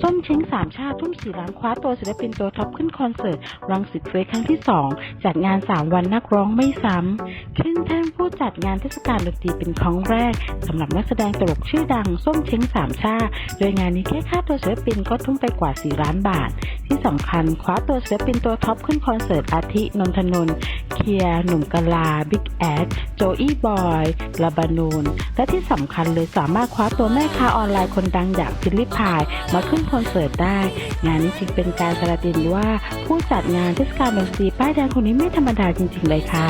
ส้มเช้งสามชาติทุ่มสี่ล้านคว้าตัวศิลปินตัวท็อปขึ้นคอนเสิร์ตรังสิตเฟสครั้งที่2จัดงาน3วันนักร้องไม่ซ้ำขึ้นแท่นผู้จัดงานเทศกาลดนตรีเป็นครั้งแรกสำหรับนักแสดงตลกชื่อดังส้มเช้งสามชาติโดยงานนี้แค่ค่าตัวศิลปินก็ทุ่มไปกว่า4ล้านบาท ที่สำคัญคว้าตัวศิลปินตัวท็อปขึ้นคอนเสิร์ตอาทินนทนนท์เคียร์หนุ่มกะลาบิ๊กแอดโจอี้บอยลาบานูนและที่สำคัญเลยสามารถคว้าตัวแม่ค้าออนไลน์คนดังอย่างพิลลิพายมาขึ้นคอนเสิร์ตได้ งานนี้จึงเป็นการการันตีว่าผู้จัดงานเทศกาลดนตรีป้ายแดงคนนี้ไม่ธรรมดาจริง ๆ เลยค่ะ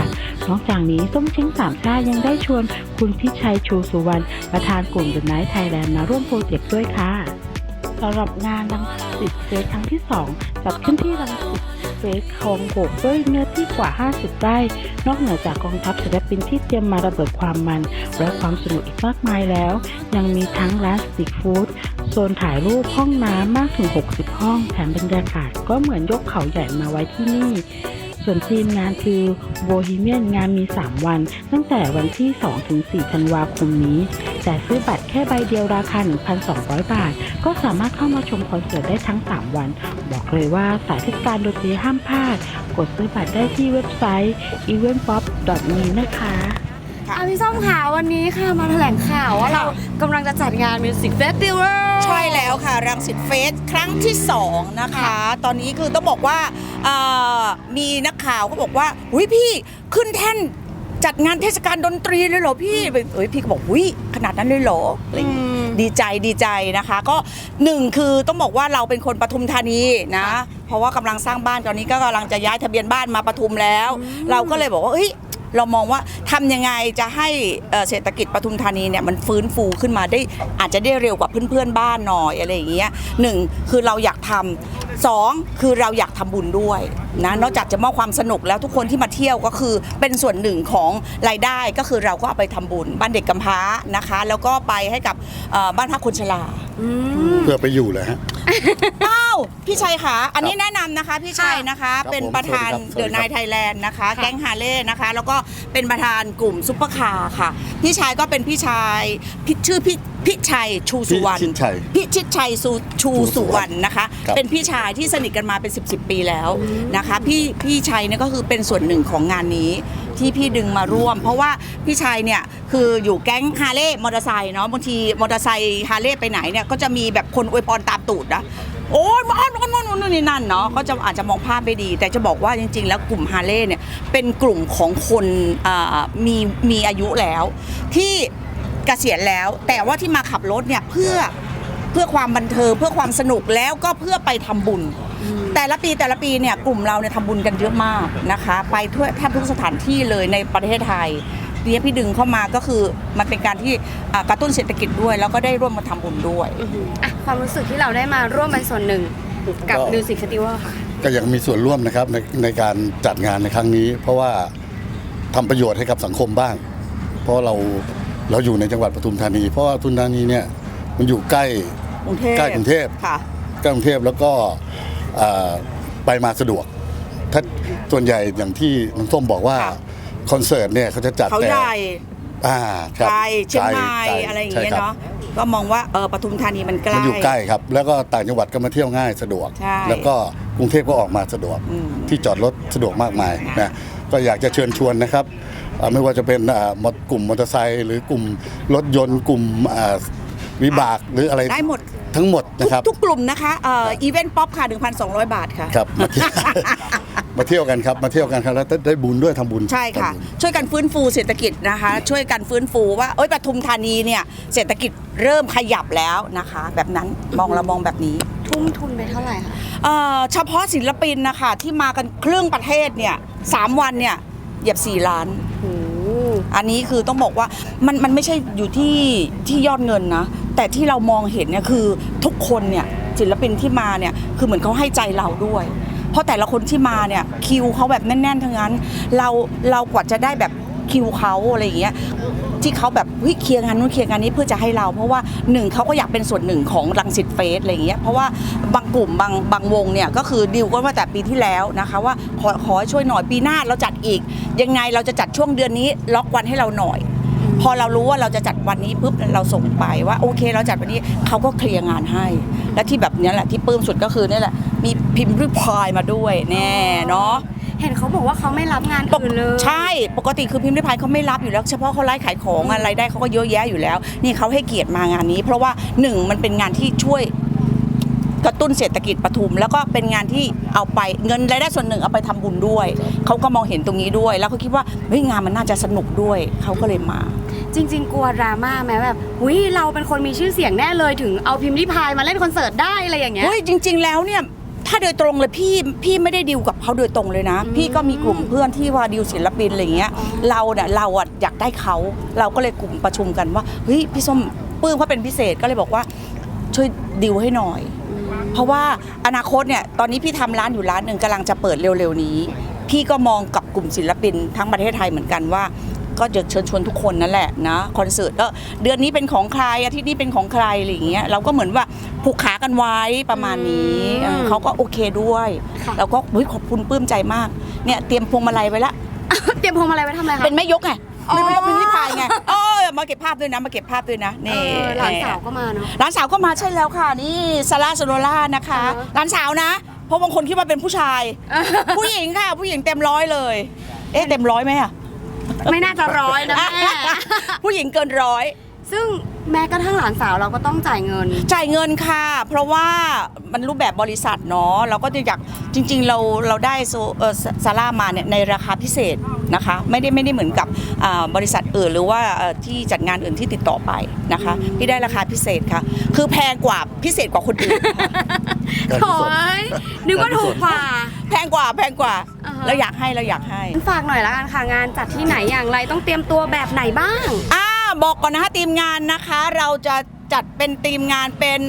นอกจากนี้ส้มชิ้งสามชาติยังได้ชวนคุณพิชัยชูสุวรรณประธานกลุ่ม The Night Thailand มาร่วมโปรเจกต์ด้วยค่ะสำหรับงานรังสิตเฟสครั้งที่ 2 จัดขึ้นที่รังสิต เฟสคลองหกด้วยเนื้อที่กว่า 50 ไร่ นอกเหนือจากกองทัพศิลปินที่เตรียมมาระเบิดความมัน และความสนุกอีกมากมายแล้ว ยังมีทั้งร้านสตรีทฟู้ดโซนถ่ายรูปห้องน้ำมากถึง 60 ห้อง แถมบรรยากาศก็เหมือนยกเขาใหญ่มาไว้ที่นี่ ส่วนทีมงานคือโบฮีเมียนงานมี 3 วัน ตั้งแต่วันที่ 2 ถึง 4 ธันวาคมนี้ แต่ซื้อบัตรแค่ใบเดียวราคา 1,200 บาท ก็สามารถเข้ามาชมคอนเสิร์ตได้ทั้ง 3 วัน บอกเลยว่าสายเทศกาลดนตรีห้ามพลาด กดซื้อบัตรได้ที่เว็บไซต์ eventpop.me นะคะ อะพี่ส้มค่ะวันนี้ค่ะมาแถลงข่าวว่าเรากำลังจะจัดงาน Music Festival ใช่แล้วค่ะ รังสิตเฟสครั้งที่ 2 นะคะ ค่ะตอนนี้คือต้องบอกว่าเอ่อมีนักข่าวก็บอกว่าหุยพี่ขึ้นแท่นจัดงานเทศกาลดนตรีเลยเหรอพี่เอ้ยพี่ก็บอกหุยขนาดนั้นเลยเหรออะไรอย่างเงี้ยดีใจดีใจนะคะ ก็หนึ่งคือต้องบอกว่าเราเป็นคนปทุมธานีนะเพราะว่ากำลังสร้างบ้านตอนนี้ก็กำลังจะย้ายทะเบียนบ้านมาปทุมแล้ว เราก็เลยบอกว่าเอ้ย เรามองว่าทำยังไงจะให้เศรษฐกิจปทุมธานีเนี่ยมันฟื้นฟูขึ้นมาได้อาจจะได้เร็วกว่าเพื่อนๆบ้านหน่อยอะไรอย่างเงี้ยหนึ่งคือเราอยากทำสองคือเราอยากทำบุญด้วยนะนอกจากจะมอบความสนุกแล้วทุกคนที่มาเที่ยวก็คือเป็นส่วนหนึ่งของรายได้ก็คือเราก็เอาไปทำบุญ บ้านเด็กกำพร้านะคะ แล้วก็ไปให้กับบ้านพักคนชรา เพื่อไปอยู่เลยฮะ อ้าวพี่ชัยค่ะ อันนี้แนะนำนะคะพี่ชัยนะคะ ครับเป็นผมประธานสวัสดีครับเดอะนายสวัสดีครับไทยแลนด์นะคะ แก๊งฮาร์เลย์นะคะ แล้วก็เป็นประธานกลุ่มซุปเปอร์คาร์ค่ะ พี่ชายก็เป็นพี่ชายพี่ชื่อพี่พี่ชัยชูสุวรรณพี่ชิดชัยพี่ชิดชัยสุชูสุวรรณนะคะ ครับ เป็นพี่ชายที่สนิทกันมาเป็น 10บสปีแล้วนะคะ พี่พี่ชัยเนี่ยก็คือเป็นส่วนหนึ่งของงานนี้ที่พี่ดึงมาร่วม เพราะว่าพี่ชัยเนี่ยคืออยู่แก๊งฮาร์เลย์มอเตอร์ไซค์เนาะบางทีมอเตอร์ไซค์ฮาร์เลย์ไปไหนเนี่ยก็จะมีแบบคนอวยพรตามตูดนะโอ้ยมันมันมันมันนี่นั่นเนาะก็จะอาจจะมองภาพไม่ดี แต่จะบอกว่าจริง ๆ แล้วกลุ่มฮาร์เลย์เนี่ยเป็นกลุ่มของคนมีมีอายุแล้ว ที่เกษียณแล้ว แต่ว่าที่มาขับรถเนี่ยเพื่อ เพื่อความบันเทิงเพื่อความสนุกแล้วก็เพื่อไปทำบุญ แต่ละปีแต่ละปีเนี่ยกลุ่มเราเนี่ยทำบุญกันเยอะมากนะคะ ไปทั่วแทบทุกสถานที่เลยในประเทศไทยทีนี้พี่ดึงเข้ามาก็คือมันเป็นการที่อ่ากระตุ้นเศรษฐกิจด้วย แล้วก็ได้ร่วมมาทำบุญด้วยอะความรู้สึกที่เราได้มาร่วมเป็นส่วนหนึ่งกับก็ Music Festival ค่ะก็ยังมีส่วนร่วมนะครับในในการจัดงานในครั้งนี้ เพราะว่าทำประโยชน์ให้กับสังคมบ้าง เพราะเราเราอยู่ในจังหวัดปทุมธานี เพราะว่าปทุมธานีเนี่ยมันอยู่ใกล้ กรุงเทพใกล้กรุงเทพค่ะใกล้กรุงเทพแล้วก็เอ่อไปมาสะดวก ถ้าส่วนใหญ่อย่างที่น้องส้มบอกว่าค่ะคอนเสิร์ตเนี่ยเขาจะจัดเขาแต่ใหญ่อ่าครับไกลเชียงใหม่ไกลอะไรอย่างใช่เงี้ยครับเนาะก็มองว่าเออปทุมธานีมันใกล้มันอยู่ใกล้ครับ แล้วก็ต่างจังหวัดก็มาเที่ยวง่ายสะดวกใช่แล้วก็กรุงเทพก็ออกมาสะดวกอืมที่จอดรถสะดวกมากมายนะก็อยากจะเชิญชวนนะครับอ่าไม่ว่าจะเป็นอ่ามอกลุ่มมอเตอร์ไซค์หรือกลุ่มรถยนต์กลุ่มอ่า วิบากหรืออะไรได้หมด ทั้งหมดทุกนะครับทุกกลุ่มนะคะเอ่ออีเวนต์ป๊อปค่ะ 1,200 บาทค่ะ ครับมาเที่ยว มาเที่ยวกันครับ มาเที่ยวกันครับแล้วได้บุญด้วยทำบุญใช่ค่ะ ทำบุญ ช่วยกันฟื้นฟูเศรษฐกิจนะคะ ช่วยกันฟื้นฟูว่าเอ้ยปทุมธานีเนี่ยเศรษฐกิจเริ่มขยับแล้วนะคะ แบบนั้นมองเรามองแบบนี้ ทุ่มทุนไปเท่าไหร่คะเอ่อเฉพาะศิลปินนะคะที่มากันครึ่งประเทศเนี่ยสามวันเนี่ยเหยียบ 4 ล้านโออันนี้คือต้องบอกว่ามันมันไม่ใช่อยู่ที่ที่ยอดเงินนะ แต่ที่เรามองเห็นเนี่ยคือทุกคนเนี่ยศิลปินที่มาเนี่ยคือเหมือนเขาให้ใจเราด้วย เพราะแต่ละคนที่มาเนี่ยคิวเขาแบบแน่นๆทั้งนั้น เราเรากว่าจะได้แบบ คิวเขาอะไรอย่างเงี้ยที่เขาแบบเฮ้ยเคลียร์งานนู้นเคลียร์งานนี้เพื่อจะให้เรา เพราะว่าหนึ่งเขาก็อยากเป็นส่วนหนึ่งของรังสิตเฟสอะไรอย่างเงี้ยเพราะว่าบางกลุ่มบางบางวงเนี่ยก็คือดีลกันมาแต่ปีที่แล้วนะคะว่าขอขอให้ช่วยหน่อยปีหน้าเราจัดอีก ยังไงเราจะจัดช่วงเดือนนี้ล็อกวันให้เราหน่อย พอเรารู้ว่าเราจะจัดวันนี้ปุ๊บเราส่งไปว่าโอเค เราจัดวันนี้เขาก็เคลียร์งานให้ และที่แบบเนี้ยแหละที่ปลื้มสุดก็คือเนี่ยแหละมีพิมพ์ริพายมาด้วยแน่เนาะ เห็นเขาบอกว่าเขาไม่รับงานปกอื่นเลยใช่ ปกติคือพิมพ์ริพายเขาไม่รับอยู่แล้ว เฉพาะเขาไลฟ์ขายของอะไรายได้เขาก็เยอะแยะอยู่แล้ว นี่เขาให้เกียรติมางานนี้ เพราะว่าหนึ่งมันเป็นงานที่ช่วยกระตุ้นเศรษฐกิจปทุม แล้วก็เป็นงานที่เอาไปเงินรายได้ส่วนหนึ่งเอาไปทำบุญด้วย เขาก็มองเห็นตรงนี้ด้วย แล้วเขาคิดว่าเฮ้ยงานมันน่าจะสนุกด้วยเขาก็เลยมา จริง ๆ กลัวดราม่าไหมแบบอุ้ยเราเป็นคนมีชื่อเสียงแน่เลยถึงเอาพิมพ์ริพายมาเล่นคอนเสิร์ตได้อะไรอย่างเงี้ย เฮ้ยจริง ๆ แล้วเนี่ย ถ้าโดยตรงเลยพี่พี่ไม่ได้ดีลกับเขาโดยตรงเลยนะอืมพี่ก็มีกลุ่มเพื่อนที่ว่าดีลศิลปินอะไรอย่างเงี้ยอ๋อเราเนี่ยเราอะอยากได้เขาเราก็เลยกลุ่มประชุมกันว่าเฮ้ยพี่ส้มปลื้มเขาเป็นพิเศษก็เลยบอกว่าช่วยดีลให้หน่อย เพราะว่าอนาคตเนี่ยตอนนี้พี่ทำร้านอยู่ร้านหนึ่งกำลังจะเปิดเร็วๆนี้ พี่ก็มองกับกลุ่มศิลปินทั้งประเทศไทยเหมือนกันว่า ก็จะเชิญชวนทุกคนนั่นแหละนะคอนเสิร์ตก็เดือนนี้เป็นของใครอาทิตย์นี้เป็นของใครอะไรอย่างเงี้ยเราก็เหมือนว่าผูกขากันไว้ประมาณนี้อืมเออเขาก็โอเคด้วยค่ะเราก็เฮ้ยขอบคุณปลื้มใจมากเนี่ยเตรียมพวงมาลัยไว้ละ เตรียมพวงมาลัยไว้ทำอะไรคะ เป็นแม่ยกไงอ๋อ เป็นแม่ยกพิมพ์ริพายไงเออมาเก็บภาพด้วยนะมาเก็บภาพด้วยนะเอนี่อหลานสาวก็มาเนาะ หลานสาวก็มาใช่แล้วค่ะ นี่ซาร่าโซโนล่านะคะอ่าฮะหลานสาวนะ เพราะบางคนคิดว่าเป็นผู้ชาย ผู้หญิงค่ะ ผู้หญิงเต็มร้อยเลย เอ๊ะเต็มร้อยไหมอะ ไม่น่าจะร้อยนะแม่ ผู้หญิงเกินร้อย ซึ่งแม้กระทั่งหลานสาวเราก็ต้องจ่ายเงิน จ่ายเงินค่ะ เพราะว่ามันรูปแบบบริษัทเนาะเราก็จะอยากจริง ๆ เราเราได้โซเอ่อซซาร่ามาเนี่ยในราคาพิเศษนะคะ ไม่ได้ไม่ได้เหมือนกับอ่าบริษัทอื่นหรือว่าเอ่อที่จัดงานอื่นที่ติดต่อไปนะคะพี่ได้ราคาพิเศษค่ะ คือแพงกว่าพิเศษกว่าคนอื่นการโถกุศลยนึกว่าถูกกว่า แพงกว่าแพงกว่าอ่าฮะ เราอยากให้เราอยากให้ ฝากหน่อยละกันค่ะงานจัดที่ไหนอย่างไรต้องเตรียมตัวแบบไหนบ้าง อ่า บอกก่อนนะคะทีมงานนะคะ เราจะ จัดเป็นทีมงานเป็น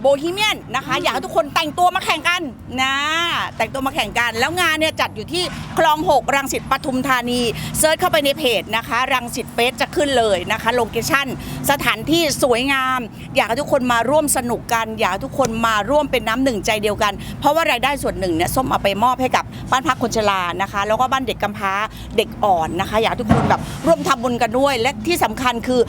โบฮีเมียนนะคะ อยากให้ทุกคนแต่งตัวมาแข่งกันนะ แต่งตัวมาแข่งกัน แล้วงานเนี่ยจัดอยู่ที่คลอง 6 รังสิตปทุมธานีเซิร์ชเข้าไปในเพจนะคะ รังสิตเฟสจะขึ้นเลยนะคะโลเคชั่นสถานที่สวยงาม อยากให้ทุกคนมาร่วมสนุกกัน อยากให้ทุกคนมาร่วมเป็นน้ำหนึ่งใจเดียวกัน เพราะว่ารายได้ส่วนหนึ่งเนี่ยส้มเอาไปมอบให้กับบ้านพักคนชรานะคะ แล้วก็บ้านเด็กกำพร้าเด็กอ่อนนะคะ อยากให้ทุกคนแบบร่วมทำบุญกันด้วย และที่สำคัญคือ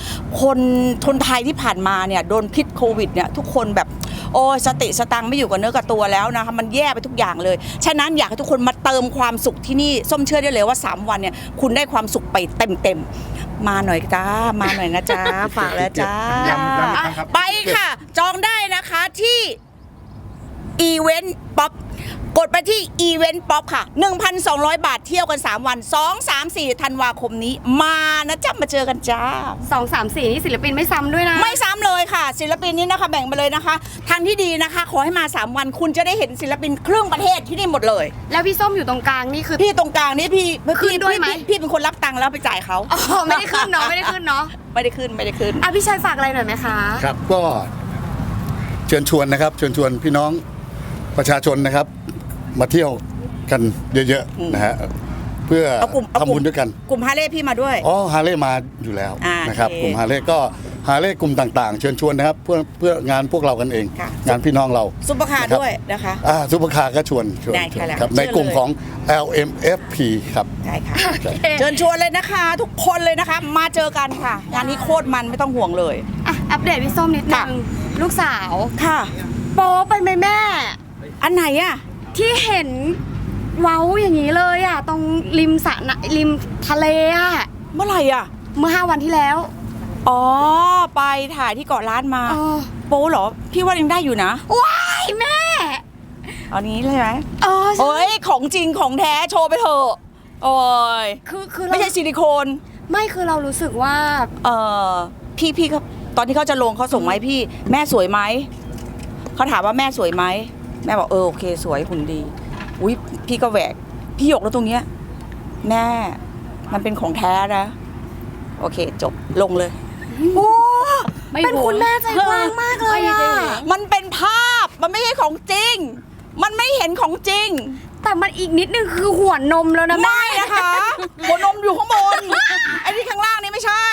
คนคนไทยที่ผ่านมาเนี่ยโดนพิษโควิดเนี่ยทุกคนแบบโอ้ยสติสตังค์ไม่อยู่กับเนื้อกับตัวแล้วนะคะมันแย่ไปทุกอย่างเลย ฉะนั้นอยากให้ทุกคนมาเติมความสุขที่นี่ส้มเชื่อได้เลยว่า 3 วันเนี่ยคุณได้ความสุขไปเต็มๆมาหน่อยจ้า มาหน่อยนะจ๊ะฝากแล้วจ้า ย้ำย้ำอีกครั้งครับ ไปค่ะ จองได้นะคะที่อีเวนต์ป๊อป กดไปที่อีเวนต์ป๊อปค่ะ 1,200 บาทเที่ยวกัน 3 วัน 2 3 4ธันวาคมนี้ มานะจ๊ะมาเจอกันจ้า2 3 4นี่ศิลปินไม่ซ้ำด้วยนะ ไม่ซ้ำเลยค่ะ ศิลปินนี้นะคะแบ่งไปเลยนะคะ ทางที่ดีนะคะ ขอให้มา 3 วันคุณจะได้เห็นศิลปินครึ่งประเทศที่นี่หมดเลย แล้วพี่ส้มอยู่ตรงกลางนี่คือ พี่ตรงกลางนี่พี่ขึ้พี่นด้วยไหม พี่พี่เป็นคนรับตังค์แล้วไปจ่ายเขาอ๋อไม่ได้ขึ้นเนาะไม่ได้ขึ้นเนาะไม่ได้ขึ้นไม่ได้ขึ้น อะพี่ชัยฝากอะไรหน่อยไหมคะ ครับก็เชิญชวนนะครับเชิญชวนพี่น้องประชาชนนะครับ มาเที่ยวกันเยอะอืมๆนะฮะเพื่อเอากลุ่มเอากทำลุ่บุมญด้วยกัน กลุ่มฮาเล่พี่มาด้วย อ๋อฮาเล่มาอยู่แล้วอ่านะครับโอเคกลุ่มฮาเล่ก็ฮาเล่กลุ่มต่างๆ เชิญชวนนะครับเพื่อเพื่องานพวกเรากันเอง ค่ะ งานพี่น้องเราซุปเปอร์คาร์นะครับด้วยนะคะ อ่าซุปเปอร์คาร์ก็ชวนชวนได้ชวนค่ะครับเชิญในกลุ่มเลย ของ LMFP ครับ ได้ค่ะ เชิญชวนเลยนะคะ ทุกคนเลยนะคะ มาเจอกันค่ะ งานนี้โคตรมันไม่ต้องห่วงเลย อะ อัปเดตพี่ส้มนิดนึค่ะ ง ลูกสาว ค่ะ โป๊ไปไหมแม่ อันไหนอะ ที่เห็นเว้าอย่างนี้เลยอะ ตรงริมสระนะริมทะเลอะ เมื่อไหร่อะเมื่อห้าวันที่แล้วอ๋อ ไปถ่ายที่เกาะล้านมาเออโป๊เหรอ พี่ว่ายังได้อยู่นะว้ายแม่เอานี้เลยไหมเออใช่โอ้ยของจริงของแท้โชว์ไปเถอะโอ้ยคือคือเราไม่ใช่ซิลิโคนไม่คือเรารู้สึกว่า เอ่อพี่พี่เขาตอนที่เขาจะลงเขาส่งมาให้พี่ แม่สวยไหมเขาถามว่าแม่สวยไหม แม่บอกเออโอเค สวยหุ่นดี อุ้ยพี่ก็แหวก พี่หยกแล้วตรงเนี้ยแม่มันเป็นของแท้นะ โอเค จบลงเลยโอ้เป็นคุณแม่ใจกว้างมากเลยอะมันเป็นภาพมันไม่ใช่ของจริง มันไม่เห็นของจริง แต่มันอีกนิดนึงคือหัวนมแล้วนะแม่ไม่นะคะหัวนมอยู่ข้างบนไอ้ที่ข้างล่างนี่ไม่ใช่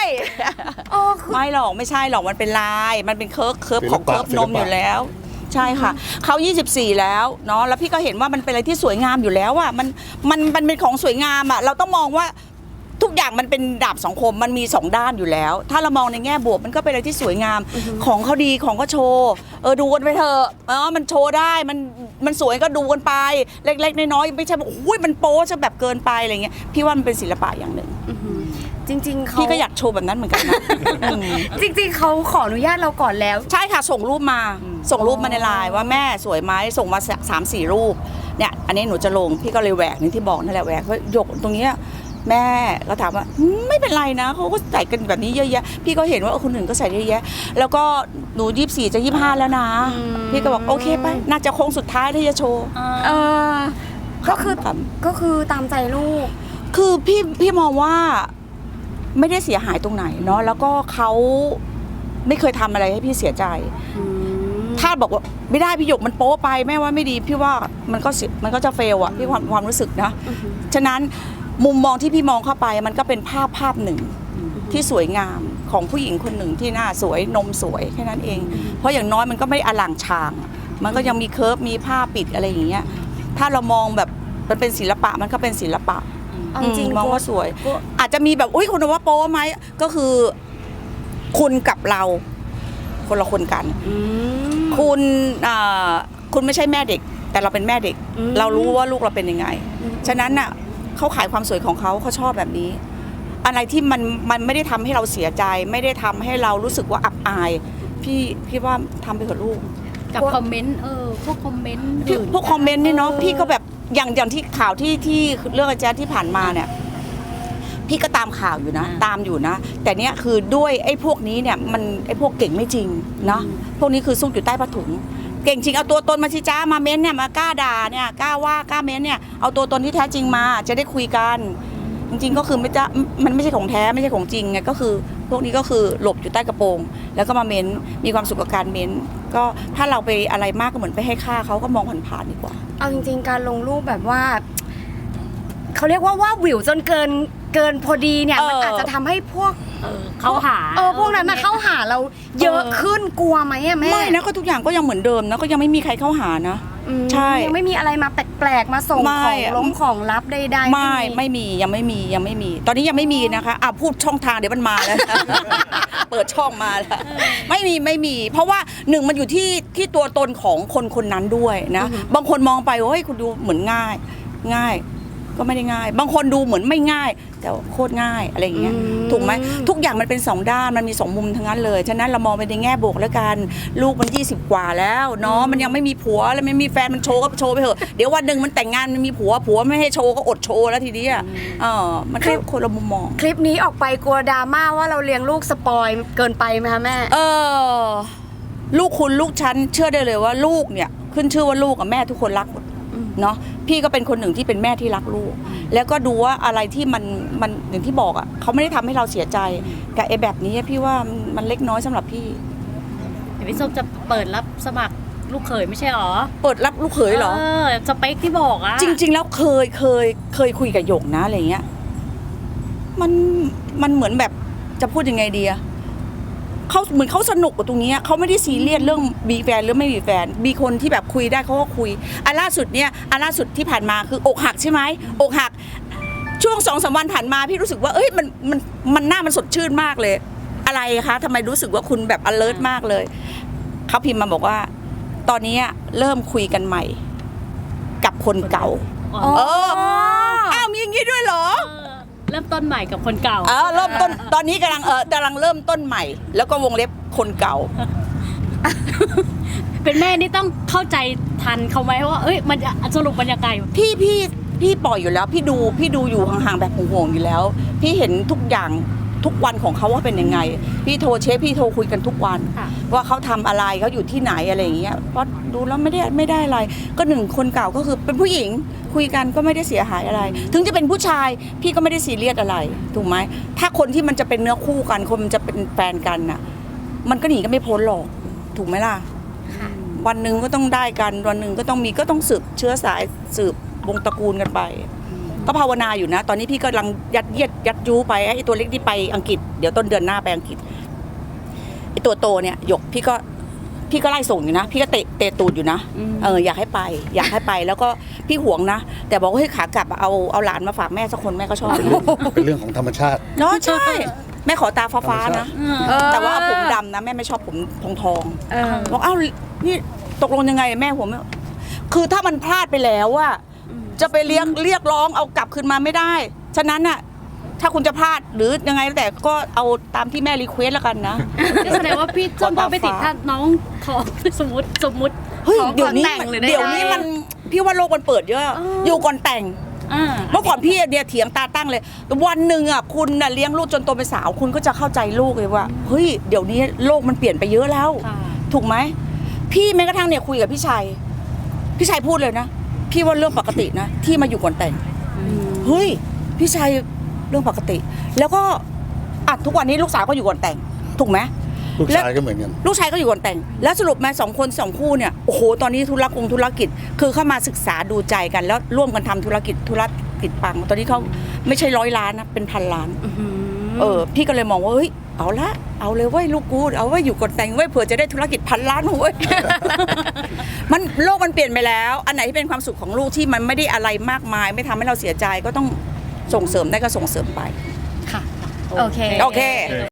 เออคือไม่หรอกไม่ใช่หรอกมันเป็นลาย มันเป็นเคิร์ฟเคิร์ฟของศิลปะเคิร์ฟนมศิลปะอยู่แล้ว ใช่ค่ะเขา24 แล้วเนาะแล้วพี่ก็เห็นว่ามันเป็นอะไรที่สวยงามอยู่แล้วอะมันมันมันเป็นของสวยงามอะเราต้องมองว่า ทุกอย่างมันเป็นดาบสองคมมันมีสองด้านอยู่แล้ว ถ้าเรามองในแง่บวกมันก็เป็นอะไรที่สวยงาม ของเขาดีของก็โชว์เออดูกันไปเถอะเออมันโชว์ได้มันมันสวยก็ดูกันไป เล็กๆน้อยๆไม่ใช่แบบอุ้ยมันโป๊จะแบบเกินไปอะไรเงี้ยพี่ว่ามันเป็นศิลปะอย่างหนึ่งจริง ๆเขาพี่ก็อยากโชว์แบบนั้นเหมือนกันนะอืมจริง ๆเขาขออนุญาตเราก่อนแล้ว ใช่ค่ะ ส่งรูปมาส่งรูปมาในไลน์ว่าแม่สวยไหมส่งมาสามสี่รูปเนี่ยอันนี้หนูจะลงพี่ก็เลยแหวกนี่ที่บอกนั่นแหละแหวกว่าหยกตรงเนี้ย แม่ก็ถามว่าอืมไม่เป็นไรนะเขาก็ใส่กันแบบนี้เยอะแยะพี่ก็เห็นว่าเออคนอื่นก็ใส่เยอะแยะ แล้วก็หนูยี่สี่จะยี่ห้าแล้วนะอืมพี่ก็บอกโอเคไปน่าจะโค้งสุดท้ายที่จะโชว์เออก็คือขำก็คือตามใจลูก คือพี่พี่มองว่าไม่ได้เสียหายตรงไหนเนาะแล้วก็เขาไม่เคยทำอะไรให้พี่เสียใจ ถ้าบอกว่าไม่ได้พี่หยกมันโป๊ไปแม่ว่าไม่ดี พี่ว่ามันก็เสียมันก็จะเฟลอะพี่ความความรู้สึกนะ ฉะนั้น มุมมองที่พี่มองเข้าไปมันก็เป็นภาพภาพหนึ่งที่สวยงามของผู้หญิงคนหนึ่งที่หน้าสวยนมสวยแค่นั้นเอง เพราะอย่างน้อยมันก็ไม่อลังชาง มันก็ยังมีเคิร์ฟมีผ้าปิดอะไรอย่างเงี้ยถ้าเรามองแบบมันเป็นศิลปะมันก็เป็นศิลปะเอาจริงอืมมองว่าสวยกลัวอาจจะมีแบบอุ้ยคุณว่าโป๊ไหมก็คือ คุณกับเรา คนละคนกันอืมคุณอ่าคุณไม่ใช่แม่เด็ก แต่เราเป็นแม่เด็กอืมเรารู้ว่าลูกเราเป็นยังไงอืมฉะนั้นน่ะ เขาขายความสวยของเขาเขาชอบแบบนี้ อะไรที่มันมันไม่ได้ทำให้เราเสียใจ ไม่ได้ทำให้เรารู้สึกว่าอับอาย พี่พี่ว่าทำไปเถอะลูกกับคอมเมนต์เออพวกคอมเมนต์พี่อื่นพวกคอมเมนต์นี่เนาะพี่ก็แบบอย่างอย่างที่ข่าวที่ที่เรื่องอาจารย์ที่ผ่านมาเนี่ยพี่ก็ตามข่าวอยู่นะ ตามอยู่นะ แต่เนี้ยคือด้วยไอ้พวกนี้เนี่ยมันไอ้พวกเก่งไม่จริงนะพวกนี้คือซุกอยู่ใต้ผ้าถุง เก่งจริงเอาตัวตนมาสิจ้ามาเม้นเนี่ยมากล้าด่าเนี่ยกล้าว่ากล้าเม้นเนี่ยเอาตัวตนที่แท้จริงมาจะได้คุยกัน จริงๆก็คือไม่จะมันไม่ใช่ของแท้ไม่ใช่ของจริงไงก็คือ พวกนี้ก็คือหลบอยู่ใต้กระโปรง แล้วก็มาเม้นมีความสุขกับการเม้น ก็ถ้าเราไปอะไรมากก็เหมือนไปให้ค่าเขาก็มองผ่านๆดีกว่า เอาจริงๆ การลงรูปแบบว่าเขาเรียกว่าว่าวิวจนเกิน เกินพอดีเนี่ยเออมันอาจจะทำให้พวกเออเขาหา เออพวกนั้นมาเข้าหาเราเยอะเออ ขึ้นกลัวไหมอะแม่ไม่นะก็ทุกอย่างก็ยังเหมือนเดิมนะก็ยังไม่มีใครเข้าหานะ อืมใช่ยังไม่มีอะไรมาแปลกๆมาส่งไม่ของอะ ล้มของลับใดๆไม่ไม่มียังไม่มียังไม่มี ตอนนี้ยังไม่มีนะคะอะพูดช่องทางเดี๋ยวมันมาแล้ว เปิดช่องมาแล้วไม่มีไม่มี เพราะว่าหนึ่งมันอยู่ที่ที่ตัวตนของคนคนนั้นด้วยนะ บางคนมองไปว่าเฮ้ยคุณดูเหมือนง่าย ง่าย ก็ไม่ได้ง่าย บางคนดูเหมือนไม่ง่าย แต่ว่าโคตรง่ายอะไรอย่างเงี้ยอืมถูกไหมทุกอย่างมันเป็นสองด้านมันมีสองมุมทั้งนั้นเลยฉะนั้นเรามองไปในแง่บวกแล้วกันลูกมัน 20 กว่าแล้วเนาะมันยังไม่มีผัวแล้วไม่มีแฟนมันโชว์ก็โชว์ไปเถอะเดี๋ยววันหนึ่งมันแต่งงานมันมีผัวผัวไม่ให้โชว์ก็อดโชว์แล้วทีเนี้ยเออมันแค่คนละมุมมอง คลิปนี้ออกไปกลัวดราม่าว่าเราเลี้ยงลูกสปอยเกินไปไหมคะแม่ เออ ลูกคุณลูกฉันเชื่อได้เลยว่าลูกเนี่ย ขึ้นชื่อว่าลูกกับแม่ทุกคนรักหมดอืม เนาะพี่ก็เป็นคนหนึ่งที่เป็นแม่ที่รักลูก แล้วก็ดูว่าอะไรที่มันมันอย่างที่บอกอะเขาไม่ได้ทำให้เราเสียใจกับไอ้แบบนี้พี่ว่ามันมันเล็กน้อยสำหรับพี่เดี๋ยวพี่ส้มจะเปิดรับสมัครลูกเขยไม่ใช่หรอ เปิดรับลูกเขยเหรอเออสเปคที่บอกอะจริง ๆ แล้วเคยเคยเคยคุยกับหยกนะอะไรเงี้ย มันมันเหมือนแบบจะพูดยังไงดีอะ เขาเหมือนเขาสนุกกับตรงเนี้ยเขาไม่ได้ซีเรียสเรื่องมีแฟนหรือไม่มีแฟน มีคนที่แบบคุยได้เขาก็คุยอันล่าสุดเนี่ยอันล่าสุดที่ผ่านมาคืออกหักใช่ไหมอกหัก ช่วงสองสามวันผ่านมาพี่รู้สึกว่าเอ้ยมันมันมันหน้ามันสดชื่นมากเลย อะไรคะทำไมรู้สึกว่าคุณแบบ alert มากเลยเขาพิมพ์มาบอกว่า ตอนนี้เริ่มคุยกันใหม่ กับคนเก่าอ๋อเอออ้าวมีอย่างนี้ด้วยเหรอ เออเริ่มต้นใหม่กับคนเก่า เออเริ่มต้นตอนนี้กำลังเออกำลังเริ่มต้นใหม่ แล้วก็วงเล็บคนเก่า เป็นแม่นี่ต้องเข้าใจทันเขาไหมว่า เอ้ยมันจะสรุปมันยังไงพี่พี่พี่ปล่อยอยู่แล้ว พี่ดูพี่ดูอยู่ห่างๆแบบห่วงๆอยู่แล้ว พี่เห็นทุกอย่าง ทุกวันของเขาว่าเป็นยังไง พี่โทรเช็คพี่โทรคุยกันทุกวัน ค่ะว่าเขาทำอะไรเขาอยู่ที่ไหนอะไรอย่างเงี้ยเพราะดูแล้วไม่ได้ไม่ได้อะไร ก็หนึ่งคนเก่าก็คือเป็นผู้หญิงคุยกันก็ไม่ได้เสียหายอะไร ถึงจะเป็นผู้ชายพี่ก็ไม่ได้ซีเรียสอะไรถูกไหมถ้าคนที่มันจะเป็นเนื้อคู่กันคนมันจะเป็นแฟนกันน่ะ มันก็หนีกันไม่พ้นหรอกถูกไหมล่ะ ค่ะ วันหนึ่งก็ต้องได้กันวันหนึ่งก็ต้องมีก็ต้องสืบเชื้อสายสืบวงตระกูลกันไป ก็ภาวนาอยู่นะ ตอนนี้พี่กำลังยัดเยียดยัดยูไปไอ้ตัวเล็กที่ไปอังกฤษเดี๋ยวต้นเดือนหน้าไปอังกฤษไอ้ตัวโตเนี่ยหยกพี่ก็พี่ก็ไล่ส่งอยู่นะ พี่ก็เตะเตะตูดอยู่นะอืมเอออยากให้ไป อยากให้ไปแล้วก็พี่ห่วงนะ แต่บอกว่าเฮ้ยขากลับอะเอาเอาหลานมาฝากแม่สักคนแม่ก็ชอบเป็นเรื่องของธรรมชาติเนาะใช่แม่ขอตาฟ้าๆนะเออแต่ว่าเอาผมดำนะแม่ไม่ชอบผมทองทองๆเออบอกอ้าวนี่ตกลงยังไงแม่ผมคือถ้ามันพลาดไปแล้วอะ จะไปเรียกเรียกร้องเอากลับคืนมาไม่ได้ ฉะนั้นอะถ้าคุณจะพลาดหรือยังไงแล้วแต่ก็เอาตามที่แม่รีเควสแล้วกันนะก็แสดงว่าพี่ส้มพ่อไม่ติดขอตาฟ้าถ้าน้องขอสมมติสมมติเฮ้ยขอเดี๋ยวนี้ก่อนแต่งหรือได้เดี๋ยวนี้มันพี่ว่าโลกมันเปิดเยอะ อยู่ก่อนแต่ง อ่า เมื่อก่อนพี่เนี่ยเถียงตาตั้งเลย วันหนึ่งอะคุณน่ะเลี้ยงลูกจนโตเป็นสาว คุณก็จะเข้าใจลูกเลยว่าเฮ้ยเดี๋ยวนี้โลกมันเปลี่ยนไปเยอะแล้ว ค่ะ ถูกไหมพี่แม้กระทั่งเนี่ยคุยกับพี่ชัย พี่ชัยพูดเลยนะ พี่ว่าเรื่องปกตินะ ที่มาอยู่ก่อนแต่งเฮ้ย พี่ชัยเรื่องปกติ แล้วก็อะทุกวันนี้ลูกสาวก็อยู่ก่อนแต่ง ถูกไหมลูกชายก็เหมือนกัน ลูกชายก็อยู่ก่อนแต่ง แล้วสรุปมาสองคนสองคู่เนี่ยโอ้โหตอนนี้ธุรกงธุรกิจ คือเข้ามาศึกษาดูใจกัน แล้วร่วมกันทำธุรกิจธุรกิจปัง ตอนนี้เขาไม่ใช่ร้อยล้านนะเป็นพันล้านเออพี่ก็เลยมองว่าเฮ้ย เอาละเอาเลยเว้ยลูกกูเอาไว้ยอยู่ก่อนแต่งเว้ยเผื่อจะได้ธุรกิจพันล้านเว้ย มันโลกมันเปลี่ยนไปแล้ว อันไหนที่เป็นความสุขของลูกที่มันไม่ได้อะไรมากมาย ไม่ทำให้เราเสียใจก็ต้องส่งเสริมได้ก็ส่งเสริมไป ค่ะ โอเค โอเค